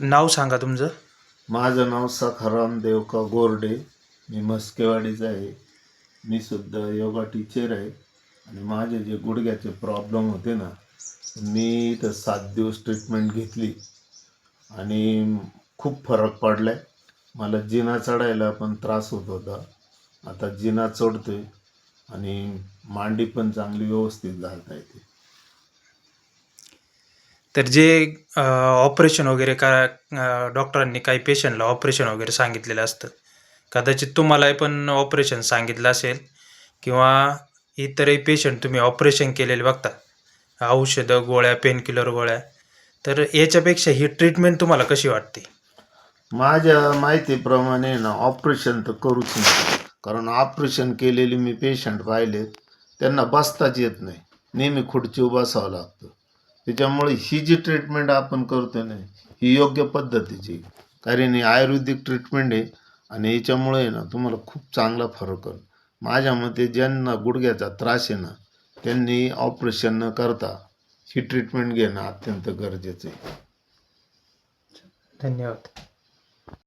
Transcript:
नाव सांगा तुमचं. माझं नाव सखाराम देवका गोरडे. मी मस्केवाडीचा आहे. मी सुद्धा योगा टीचर आहे. आणि माझे जे गुडघ्याचे प्रॉब्लेम होते ना मी तर सात दिवस ट्रीटमेंट घेतली. आणि खूप फरक पडला आहे मला जिना चढायला पण त्रास होत होता. आता जिना चढतोय आणि मांडी पण चांगली व्यवस्थित घालता येते. तर जे ऑपरेशन वगैरे का डॉक्टरांनी काही पेशंटला ऑपरेशन वगैरे सांगितलेलं असतं कदाचित तुम्हालाही पण ऑपरेशन सांगितलं असेल किंवा इतरही पेशंट तुम्ही ऑपरेशन केलेले बघता औषधं गोळ्या पेनकिलर गोळ्या तर याच्यापेक्षा ही ट्रीटमेंट तुम्हाला कशी वाटते? माझ्या माहितीप्रमाणे ना ऑपरेशन तर करूच नाही. कारण ऑपरेशन केलेले मी पेशंट पाहिले त्यांना बसताच येत नाही. नेहमी खुर्ची बसावं लागतं. त्याच्यामुळे ही जी ट्रीटमेंट आपण करतो ना ही योग्य पद्धतीची. कारण ही आयुर्वेदिक ट्रीटमेंट आहे आणि याच्यामुळे ना तुम्हाला खूप चांगला फरक आहे. माझ्या मते ज्यांना गुडघ्याचा त्रास आहे ना त्यांनी ऑपरेशन न करता ही ट्रीटमेंट घेणं अत्यंत गरजेचं आहे. धन्यवाद.